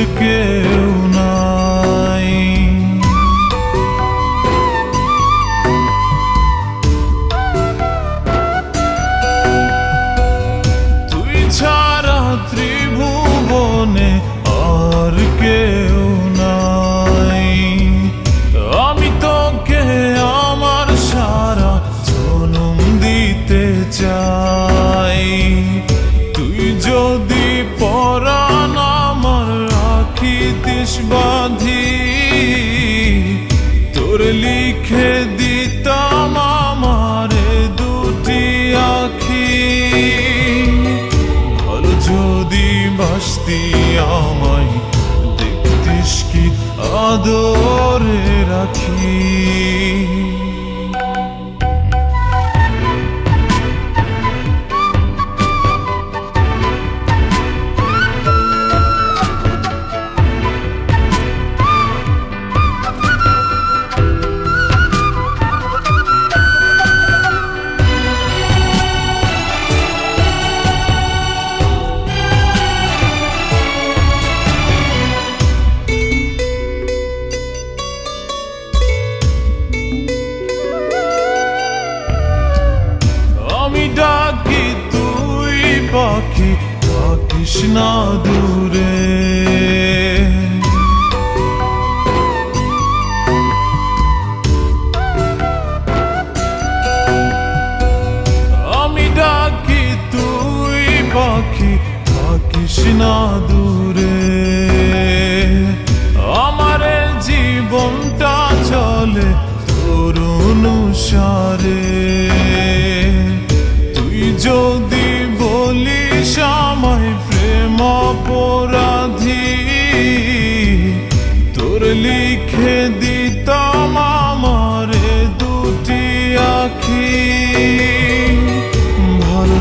আর কেউ বাসতি আমায় দেখতিস কি আদরে রাখি থাকিস দূরে আমি ডাকি তুই পাখি থাকিস দূরে।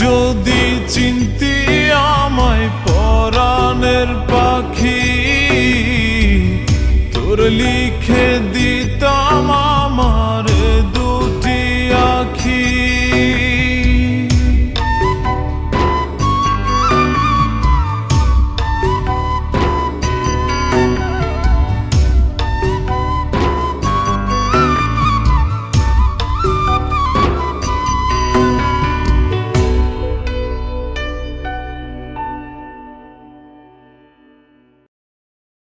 যদি চিনতি